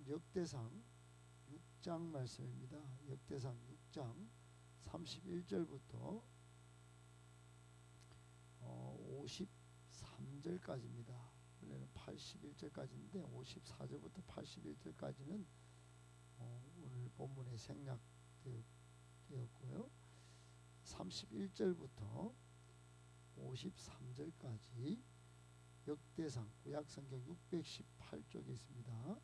오늘은 역대상 6장 말씀입니다. 역대상 6장 31절부터 어, 53절까지입니다. 원래는 81절까지인데 54절부터 81절까지는 어, 오늘 본문에 생략되었고요. 31절부터 53절까지 역대상 구약성경 618쪽에 있습니다.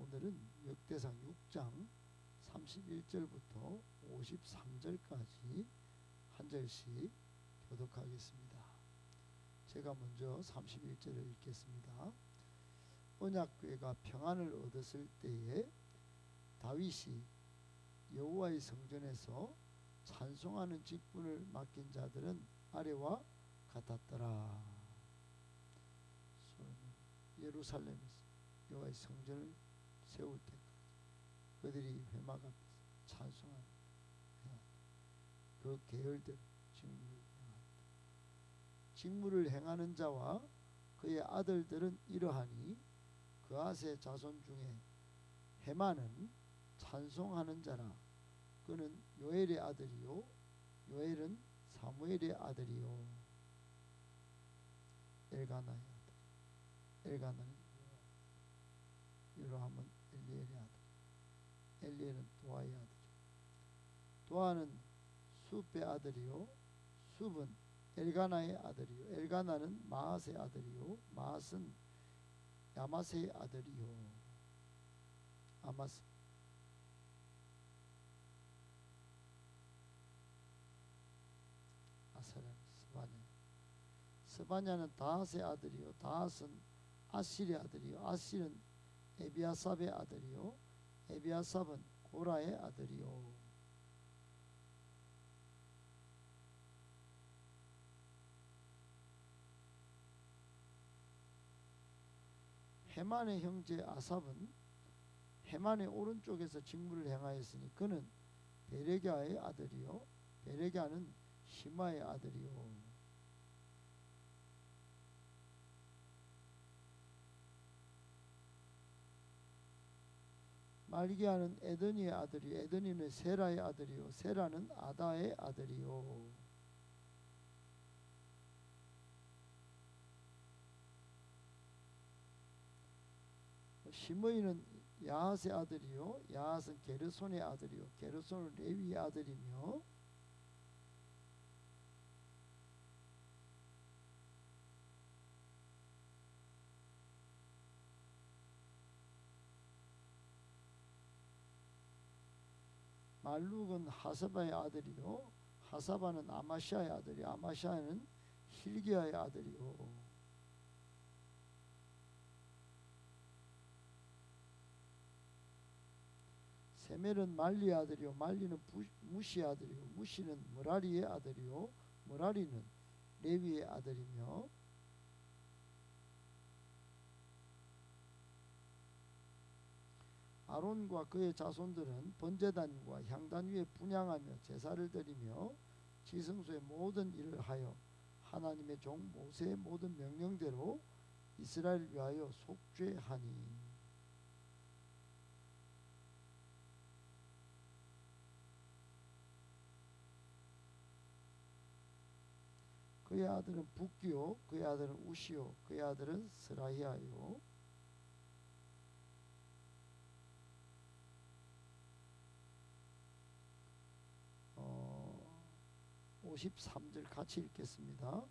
오늘은 역대상 6장 31절부터 53절까지 한 절씩 교독하겠습니다. 제가 먼저 31절을 읽겠습니다. 언약궤가 평안을 얻었을 때에 다윗이 여호와의 성전에서 찬송하는 직분을 맡긴 자들은 아래와 같았더라. 예루살렘에서 여호와의 성전을 세울 때까지 그들이 회막 앞에서 찬송하는 그 계열대로 직무를 행한다. 직무를 행하는 자와 그의 아들들은 이러하니 그아세 자손 중에 해마는 찬송하는 자라. 그는 요엘의 아들이요 요엘은 사무엘의 아들이요. 엘가나의 아들 엘가나는 이러하면 엘리엘의 아들 엘리엘은 도아의 아들이요 도아는 숲의 아들이요. 숲은 엘가나의 아들이요. 엘가나는 마앗의 아들이요. 마앗은 야마세의 아들이요. 아마스. 스바냐는 다핫의 아들이요. 다핫은 아실의 아들이요. 아실은 에비아삽의 아들이요. 에비아삽은 고라의 아들이요. 헤만의 형제 아삽은 헤만의 오른쪽에서 직무를 행하였으니 그는 베레갸의 아들이요. 베레갸는 시마의 아들이요 말기야는 에드니의 아들이 에드니는 세라의 아들이요. 세라는 아다의 아들이요. 시므이는 야핫의 아들이요. 야핫은 게르손의 아들이요. 게르손은 레위의 아들이며 말룩은 하사바의 아들이요. 하사바는 아마시아의 아들이 아마시아는 힐기야의 아들이요. 세멜은 말리의 아들이요. 말리는 무시의 아들이요. 무시는 무라리의 아들이요. 무라리는 레위의 아들이며 아론과 그의 자손들은 번제단과 향단 위에 분양하며 제사를 드리며 지성소의 모든 일을 하여 하나님의 종 모세의 모든 명령대로 이스라엘 위하여 속죄하니. 그의 아들은 북기요 그의 아들은 우시요 그의 아들은 스라히아요 53절 같이 읽겠습니다.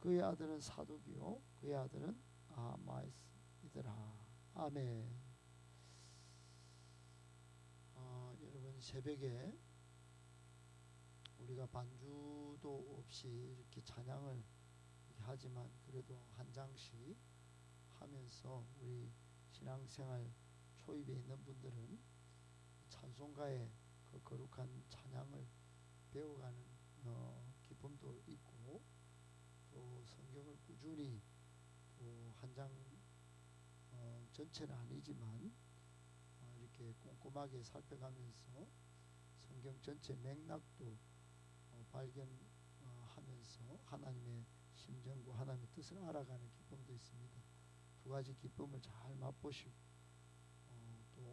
그의 아들은 사독이요. 그의 아들은 아마이스이더라 아멘. 아, 여러분 새벽에 우리가 반주도 없이 이렇게 찬양을 하지만 그래도 한 장씩 하면서 우리 신앙생활 초입에 있는 분들은 찬송가의 그 거룩한 찬양을 배워가는 어, 기쁨도 있고 또 성경을 꾸준히 또한장 어, 전체는 아니지만 어, 이렇게 꼼꼼하게 살펴가면서 성경 전체 맥락도 어, 발견하면서 하나님의 심정과 하나님의 뜻을 알아가는 기쁨도 있습니다. 두 가지 기쁨을 잘 맛보시고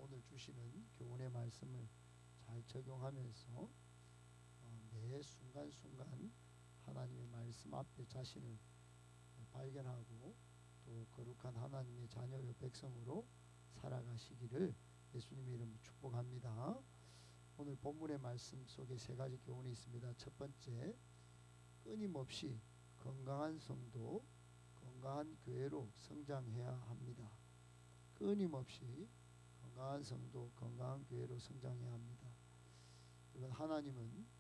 오늘 주시는 교훈의 말씀을 잘 적용하면서 어, 매 순간순간 하나님의 말씀 앞에 자신을 발견하고 또 거룩한 하나님의 자녀의 백성으로 살아가시기를 예수님의 이름으로 축복합니다. 오늘 본문의 말씀 속에 세 가지 교훈이 있습니다. 첫 번째, 끊임없이 건강한 성도, 건강한 교회로 성장해야 합니다. 끊임없이 건강한 성도, 건강한 교회로 성장해야 합니다. 하나님은 어,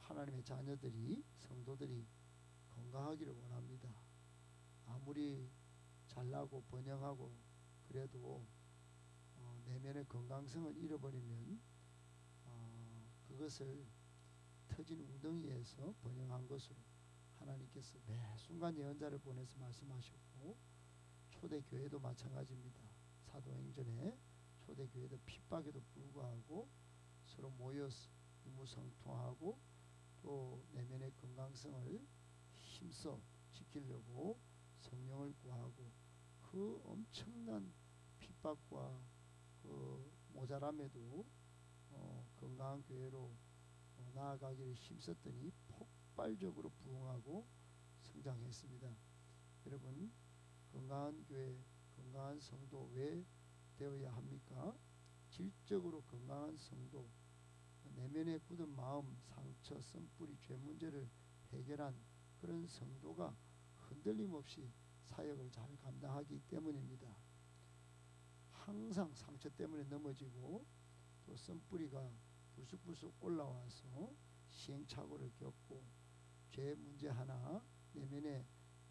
하나님의 자녀들이 성도들이 건강하기를 원합니다. 아무리 잘나고 번영하고 그래도 어, 내면의 건강성을 잃어버리면 어, 그것을 터진 웅덩이에서 번영한 것으로 하나님께서 매 순간 예언자를 보내서 말씀하셨고 초대교회도 마찬가지입니다. 사도행전에 초대교회도 핍박에도 불구하고 서로 모여서 유 무성통하고 또 내면의 건강성을 힘써 지키려고 성령을 구하고 그 엄청난 핍박과 그 모자람에도 어, 건강한 교회로 어, 나아가기를 힘썼더니 폭발적으로 부흥하고 성장했습니다. 여러분 건강한 교회, 건강한 성도 왜 되어야 합니까? 질적으로 건강한 성도, 내면에 굳은 마음, 상처, 썸뿌리, 죄 문제를 해결한 그런 성도가 흔들림 없이 사역을 잘 감당하기 때문입니다. 항상 상처 때문에 넘어지고 또 썸뿌리가 불쑥불쑥 올라와서 시행착오를 겪고 죄 문제 하나 내면에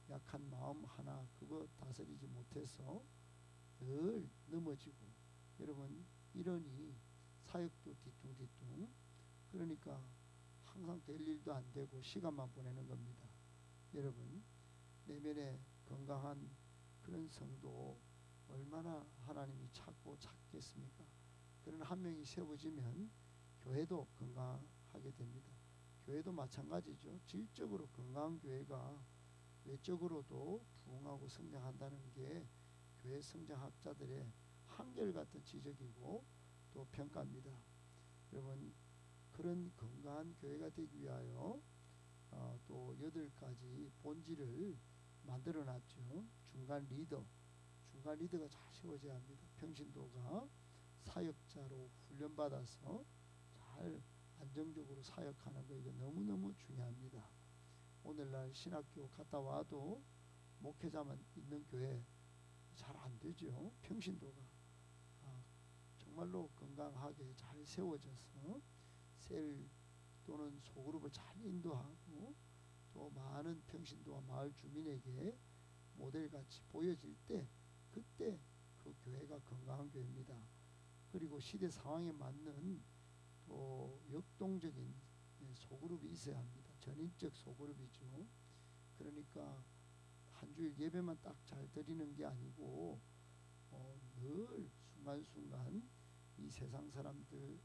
약한 마음 하나 그거 다스리지 못해서 늘 넘어지고 여러분 이러니 사역도 뒤뚱뒤뚱 그러니까 항상 될 일도 안 되고 시간만 보내는 겁니다. 여러분 내면에 건강한 그런 성도 얼마나 하나님이 찾고 찾겠습니까? 그런 한 명이 세워지면 교회도 건강하게 됩니다. 교회도 마찬가지죠. 질적으로 건강한 교회가 외적으로도 부흥하고 성장한다는 게 교회 성장학자들의 한결같은 지적이고 또 평가입니다. 여러분 그런 건강한 교회가 되기 위하여 어, 또 여덟 가지 본질을 만들어 놨죠. 중간 리더, 중간 리더가 잘 세워져야 합니다. 평신도가 사역자로 훈련받아서 잘 안정적으로 사역하는 거 이거 너무너무 중요합니다. 오늘날 신학교 갔다 와도 목회자만 있는 교회 잘 안 되죠. 평신도가 아, 정말로 건강하게 잘 세워져서 셀 또는 소그룹을 잘 인도하고 또 많은 평신도와 마을 주민에게 모델같이 보여질 때 그때 그 교회가 건강한 교회입니다. 그리고 시대 상황에 맞는 또 역동적인 소그룹이 있어야 합니다. 전인적 소그룹이죠. 그러니까 한 주일 예배만 딱 잘 드리는 게 아니고 어, 늘 순간순간 이 세상 사람들을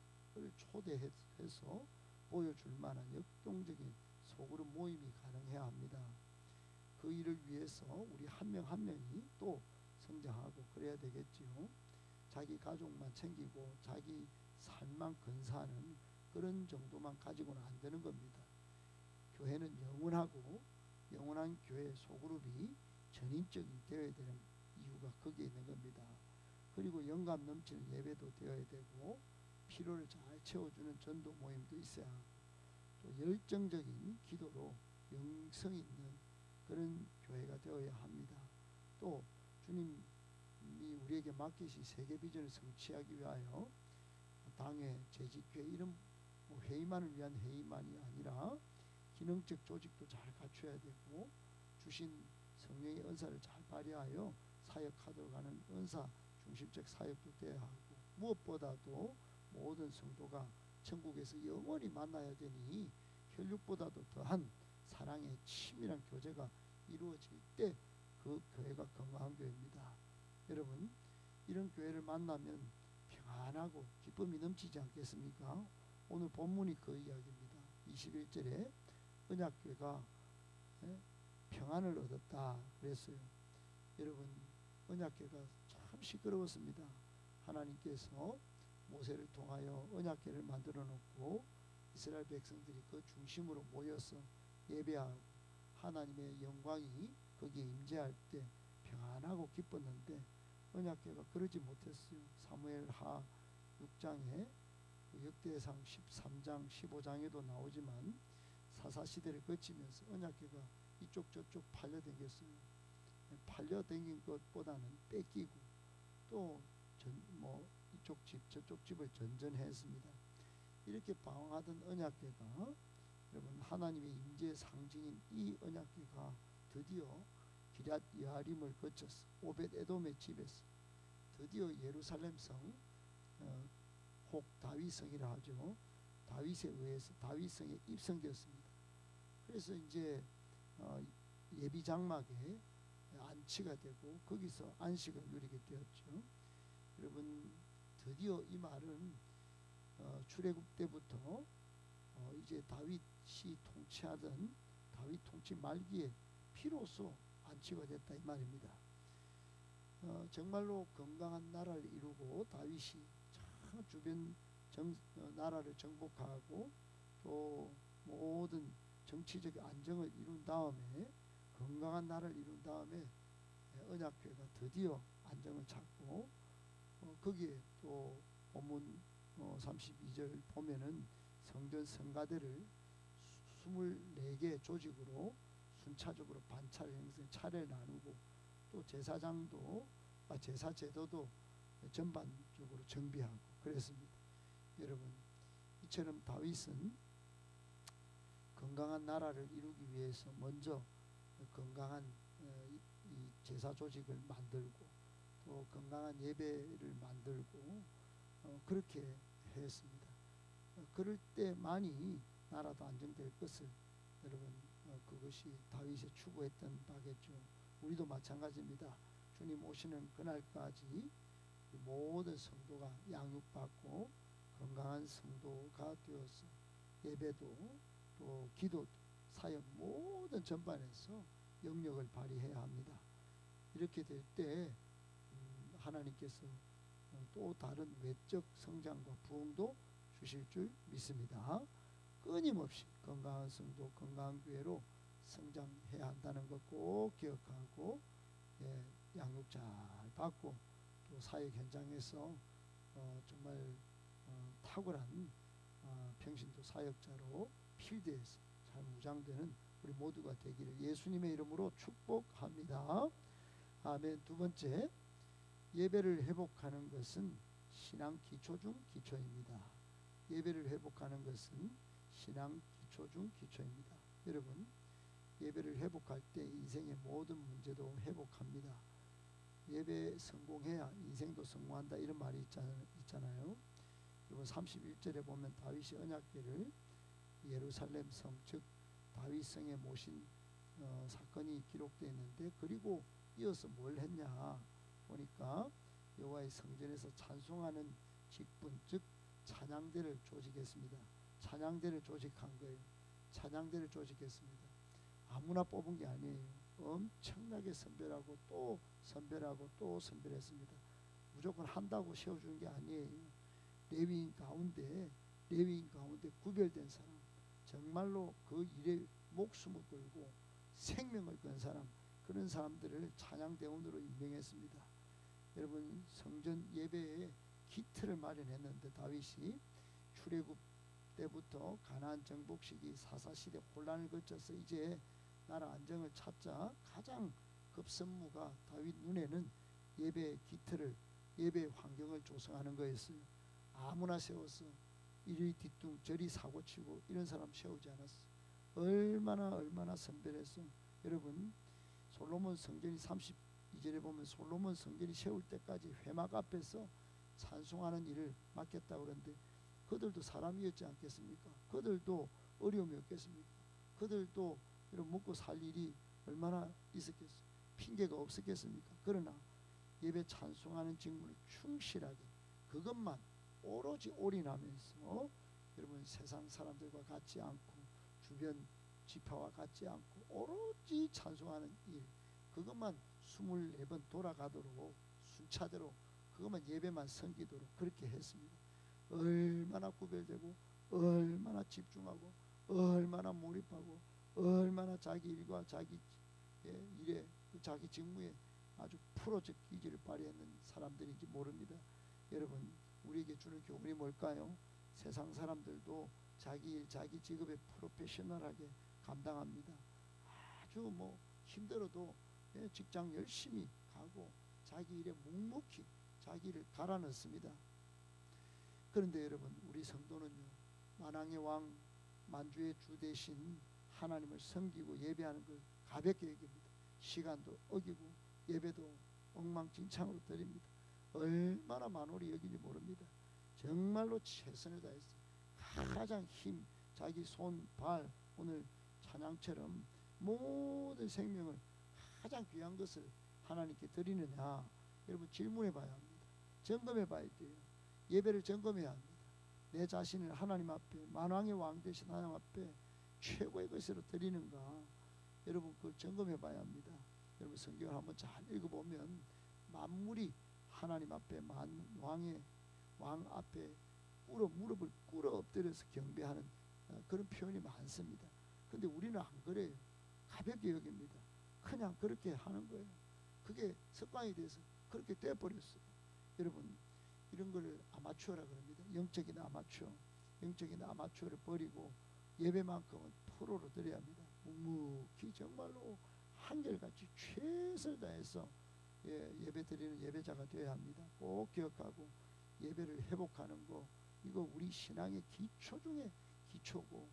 초대해서 보여줄 만한 역동적인 소그룹 모임이 가능해야 합니다. 그 일을 위해서 우리 한명한 명이 또 성장하고 그래야 되겠지요. 자기 가족만 챙기고 자기 삶만 근사하는 그런 정도만 가지고는 안 되는 겁니다. 교회는 영원하고 영원한 교회 소그룹이 전인적이 되어야 되는 이유가 거기에 있는 겁니다. 그리고 영감 넘치는 예배도 되어야 되고 필요를 잘 채워주는 전도 모임도 있어야 하고 또 열정적인 기도로 영성 있는 그런 교회가 되어야 합니다. 또 주님이 우리에게 맡기신 세계 비전을 성취하기 위하여 당회 재직회 이런 뭐 회의만을 위한 회의만이 아니라 기능적 조직도 잘 갖춰야 되고 주신 성령의 은사를 잘 발휘하여 사역하도록 하는 은사 중심적 사역도 돼야 하고 무엇보다도 모든 성도가 천국에서 영원히 만나야 되니 혈육보다도 더한 사랑의 치밀한 교제가 이루어질 때 그 교회가 건강한 교회입니다. 여러분 이런 교회를 만나면 평안하고 기쁨이 넘치지 않겠습니까? 오늘 본문이 그 이야기입니다. 21절에 언약교회가 예, 평안을 얻었다 그랬어요. 여러분 언약교회가 참 시끄러웠습니다. 하나님께서 모세를 통하여 언약궤를 만들어 놓고 이스라엘 백성들이 그 중심으로 모여서 예배하고 하나님의 영광이 거기에 임재할 때 평안하고 기뻤는데 언약궤가 그러지 못했어요. 사무엘 하 6장에 그 역대상 13장 15장에도 나오지만 사사 시대를 거치면서 언약궤가 이쪽 저쪽 팔려 댕겼어요. 팔려 댕긴 것보다는 뺏기고 또 뭐 이쪽 집 저쪽 집을 전전했습니다. 이렇게 방황하던 언약궤가 여러분 하나님의 임재의 상징인 이 언약궤가 드디어 기럇 여아림을 거쳐서 오벳 에돔의 집에서 드디어 예루살렘 성 어, 혹 다윗성이라 하죠. 다윗에 의해서 다윗성에 입성되었습니다. 그래서 이제 어, 예비 장막에 안치가 되고 거기서 안식을 누리게 되었죠. 여러분 드디어 이 말은 어, 출애굽 때부터 어, 이제 다윗이 통치하던 다윗 통치 말기에 비로소 안치가 됐다 이 말입니다. 어, 정말로 건강한 나라를 이루고 다윗이 참 주변 정, 어, 나라를 정복하고 또 모든 정치적 안정을 이룬 다음에 건강한 나라를 이룬 다음에 언약궤가 드디어 안정을 찾고 어, 거기에 또 본문 어, 32절 보면은 성전 성가대를 24개 조직으로 순차적으로 반차례 행성 차례를 나누고 또 제사장도 아, 제사 제도도 전반적으로 정비하고 그랬습니다. 여러분 이처럼 다윗은 건강한 나라를 이루기 위해서 먼저 건강한 어, 이 제사 조직을 만들고 또 건강한 예배를 만들고 어, 그렇게 했습니다. 어, 그럴 때만이 나라도 안정될 것을 여러분 어, 그것이 다윗이 추구했던 바겠죠. 우리도 마찬가지입니다. 주님 오시는 그날까지 모든 성도가 양육받고 건강한 성도가 되어서 예배도 또 기도 사역 모든 전반에서 영역을 발휘해야 합니다. 이렇게 될때 음, 하나님께서 또 다른 외적 성장과 부흥도 주실 줄 믿습니다. 끊임없이 건강한 성도, 건강한 교회로 성장해야 한다는 것 꼭 기억하고 예, 양육 잘 받고 또 사역 현장에서 어, 정말 어, 탁월한 어, 평신도 사역자로 필드에서 잘 무장되는 우리 모두가 되기를 예수님의 이름으로 축복합니다. 아멘. 두 번째 예배를 회복하는 것은 신앙 기초 중 기초입니다. 예배를 회복하는 것은 신앙 기초 중 기초입니다. 여러분 예배를 회복할 때 인생의 모든 문제도 회복합니다. 예배 성공해야 인생도 성공한다 이런 말이 있잖아요. 여러분 31절에 보면 다윗이 언약궤를 예루살렘 성 즉 다윗 성에 모신 어, 사건이 기록되어 있는데 그리고 이어서 뭘 했냐 보니까 여호와의 성전에서 찬송하는 직분 즉 찬양대를 조직했습니다. 찬양대를 조직한 거예요. 찬양대를 조직했습니다. 아무나 뽑은 게 아니에요. 엄청나게 선별하고 또 선별하고 또 선별했습니다. 무조건 한다고 세워주는 게 아니에요. 레위인 가운데 레위인 가운데 구별된 사람 정말로 그 일에 목숨을 걸고 생명을 건 사람 그런 사람들을 찬양대원으로 임명했습니다. 여러분 성전 예배에 기틀을 마련했는데 다윗이 출애굽 때부터 가나안 정복 시기 사사 시대 혼란을 거쳐서 이제 나라 안정을 찾자 가장 급선무가 다윗 눈에는 예배 기틀을 예배 환경을 조성하는 거였어요. 아무나 세워서 이리 뒤뚱 저리 사고치고 이런 사람 세우지 않았어. 얼마나 얼마나 선별해서 여러분 솔로몬 성전이 32절에 보면 솔로몬 성전이 세울 때까지 회막 앞에서 찬송하는 일을 맡겼다 그러는데 그들도 사람이었지 않겠습니까? 그들도 어려움이 없겠습니까? 그들도 이런 먹고 살 일이 얼마나 있었겠어요? 핑계가 없었겠습니까? 그러나 예배 찬송하는 직무를 충실하게 그것만 오로지 올인하면서 여러분 세상 사람들과 같지 않고 주변 지파와 같지 않고 오로지 찬송하는 일 그것만 24번 돌아가도록 순차대로 그것만 예배만 섬기도록 그렇게 했습니다. 얼마나 구별되고 얼마나 집중하고 얼마나 몰입하고 얼마나 자기 일과 자기 예, 일에 그 자기 직무에 아주 프로적 기질을 발휘하는 사람들인지 모릅니다. 여러분 우리에게 주는 교훈이 뭘까요? 세상 사람들도 자기 일, 자기 직업에 프로페셔널하게 감당합니다. 아주 뭐 힘들어도 예, 직장 열심히 가고 자기 일에 묵묵히 자기 일을 갈아 넣습니다. 그런데 여러분 우리 성도는요 만왕의 왕 만주의 주 대신 하나님을 섬기고 예배하는 걸 가볍게 여깁니다. 시간도 어기고 예배도 엉망진창으로 드립니다. 얼마나 만홀히 여기지 모릅니다. 정말로 최선을 다해서 가장 힘, 자기 손, 발 오늘 찬양처럼 모든 생명을 가장 귀한 것을 하나님께 드리느냐 여러분 질문해 봐야 합니다. 점검해 봐야 돼요. 예배를 점검해야 합니다. 내 자신을 하나님 앞에 만왕의 왕 되신 하나님 앞에 최고의 것으로 드리는가 여러분 그걸 점검해 봐야 합니다. 여러분 성경을 한번 잘 읽어보면 만물이 하나님 앞에 만 왕의 왕 앞에 꿇어 무릎을 꿇어 엎드려서 경배하는 어, 그런 표현이 많습니다. 근데 우리는 안 그래요. 가볍게 여깁니다. 그냥 그렇게 하는 거예요. 그게 습관이 돼서 그렇게 돼 버렸어요. 여러분 이런 걸 아마추어라 그럽니다. 영적인 아마추어, 영적인 아마추어를 버리고 예배만큼은 프로로 드려야 합니다. 묵묵히 정말로 한결같이 최선을 다해서 예, 예배 드리는 예배자가 되어야 합니다. 꼭 기억하고 예배를 회복하는 거 이거 우리 신앙의 기초 중에 기초고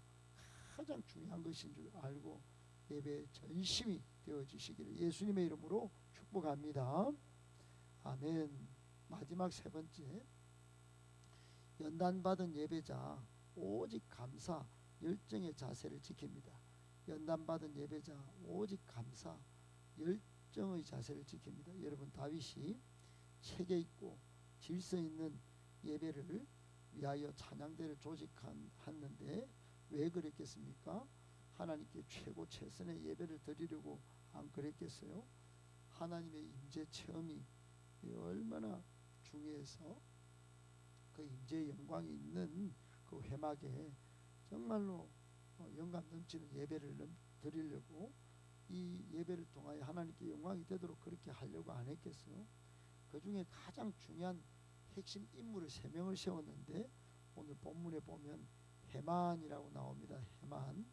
가장 중요한 것인 줄 알고 예배 전심이 되어지시기를 예수님의 이름으로 축복합니다. 아멘. 마지막 세 번째 연단 받은 예배자 오직 감사 열정의 자세를 지킵니다. 연단 받은 예배자 오직 감사 열정 의 자세를 지킵니다. 여러분 다윗이 체계 있고 질서 있는 예배를 위하여 찬양대를 조직했는데 왜 그랬겠습니까? 하나님께 최고 최선의 예배를 드리려고 안 그랬겠어요? 하나님의 임재 체험이 얼마나 중요해서 그 임재의 영광이 있는 그 회막에 정말로 어, 영감 넘치는 예배를 드리려고 이 예배를 통하여 하나님께 영광이 되도록 그렇게 하려고 안 했겠어요? 그 중에 가장 중요한 핵심 인물을 세 명을 세웠는데 오늘 본문에 보면 해만이라고 나옵니다. 해만.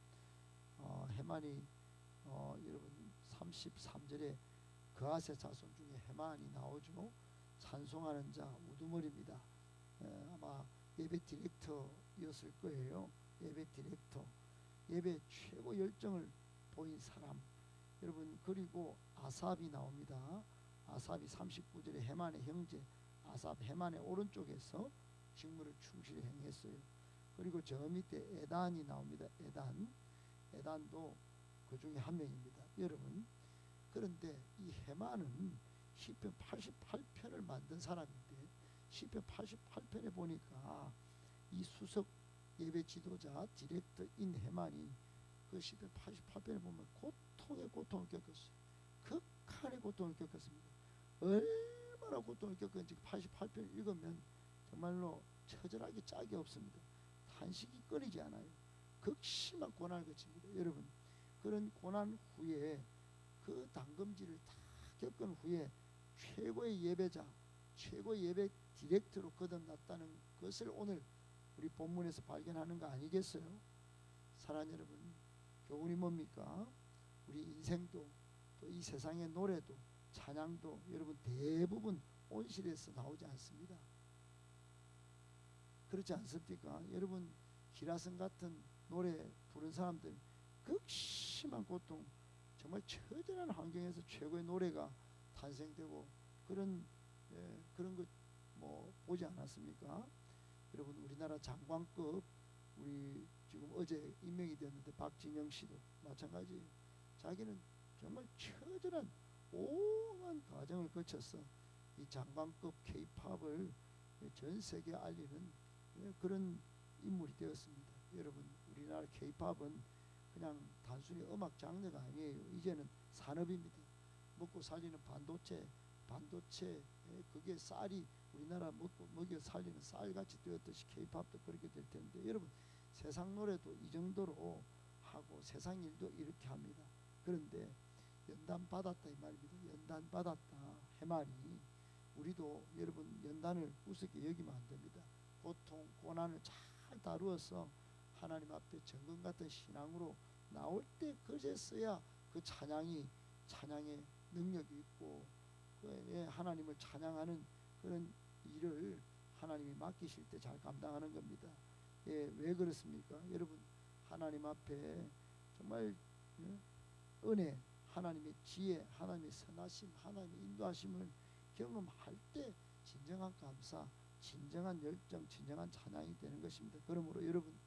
어, 해만이 어, 여러분 33절에 그아세 자손 중에 해만이 나오죠. 찬송하는 자 우두머리입니다. 에, 아마 예배 디렉터였을 거예요. 예배 디렉터. 예배 최고 열정을 보인 사람. 여러분 그리고 아삽이 나옵니다. 아삽이 39절에 해만의 형제 아삽 해만의 오른쪽에서 직무를 충실히 행했어요. 그리고 저 밑에 에단이 나옵니다. 에단. 에단도 그 중에 한 명입니다. 여러분 그런데 이 해만은 시편 88편을 만든 사람인데 시편 88편에 보니까 이 수석 예배 지도자 디렉터인 해만이 그 시편 88편에 보면 고통의 고통을 겪었어요. 극한의 고통을 겪었습니다. 얼마나 고통을 겪었는지 88편 읽으면 정말로 처절하게 짝이 없습니다. 탄식이 끊이지 않아요. 극심한 고난을 거칩니다. 여러분 그런 고난 후에 그 당금질을 다 겪은 후에 최고의 예배자, 최고의 예배 디렉터로 거듭났다는 것을 오늘 우리 본문에서 발견하는 거 아니겠어요? 사랑 여러분, 교훈이 뭡니까? 우리 인생도 또 이 세상의 노래도 찬양도 여러분 대부분 온실에서 나오지 않습니다. 그렇지 않습니까? 여러분 기라성 같은 노래 부른 사람들 극심한 고통 정말 처절한 환경에서 최고의 노래가 탄생되고 그런 예, 그런 것 뭐 보지 않았습니까? 여러분 우리나라 장관급 우리 지금 어제 임명이 됐는데 박진영 씨도 마찬가지예요. 자기는 정말 처절한 오만 과정을 거쳐서 이 장관급 K-팝을 전 세계에 알리는 예, 그런 인물이 되었습니다. 여러분 우리나라 K-팝은 그냥 단순히 음악 장르가 아니에요. 이제는 산업입니다. 먹고 살리는 반도체 반도체 예, 그게 쌀이 우리나라 먹고 먹여 살리는 쌀같이 되었듯이 케이팝도 그렇게 될 텐데 여러분 세상 노래도 이 정도로 하고 세상 일도 이렇게 합니다. 그런데 연단 받았다 이 말입니다. 연단 받았다 해말이 우리도 여러분 연단을 우습게 여기면 안 됩니다. 고통 고난을 잘 다루어서 하나님 앞에 정금 같은 신앙으로 나올 때 그제서야 그 찬양이 찬양의 능력이 있고 그 예, 하나님을 찬양하는 그런 일을 하나님이 맡기실 때 잘 감당하는 겁니다. 예, 왜 그렇습니까? 여러분 하나님 앞에 정말 예, 은혜, 하나님의 지혜, 하나님의 선하심, 하나님의 인도하심을 경험할 때 진정한 감사, 진정한 열정, 진정한 찬양이 되는 것입니다. 그러므로 여러분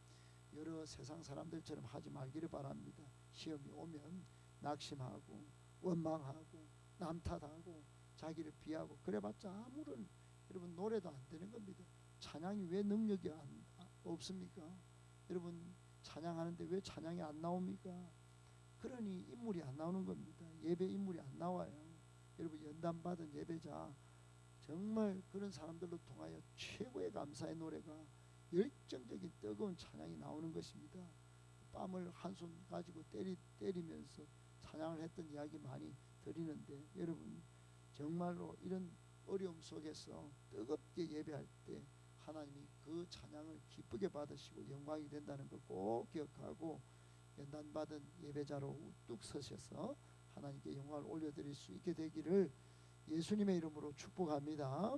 여러 세상 사람들처럼 하지 말기를 바랍니다. 시험이 오면 낙심하고 원망하고 남탓하고 자기를 비하고 그래봤자 아무런 여러분 노래도 안 되는 겁니다. 찬양이 왜 능력이 안, 아, 없습니까? 여러분 찬양하는데 왜 찬양이 안 나옵니까? 그러니 인물이 안 나오는 겁니다. 예배 인물이 안 나와요. 여러분 연단 받은 예배자 정말 그런 사람들로 통하여 최고의 감사의 노래가 열정적인 뜨거운 찬양이 나오는 것입니다. 뺨을 한 손 가지고 때리, 때리면서 찬양을 했던 이야기 많이 드리는데 여러분 정말로 이런 어려움 속에서 뜨겁게 예배할 때 하나님이 그 찬양을 기쁘게 받으시고 영광이 된다는 걸 꼭 기억하고 연단 받은 예배자로 우뚝 서셔서 하나님께 영광을 올려드릴 수 있게 되기를 예수님의 이름으로 축복합니다.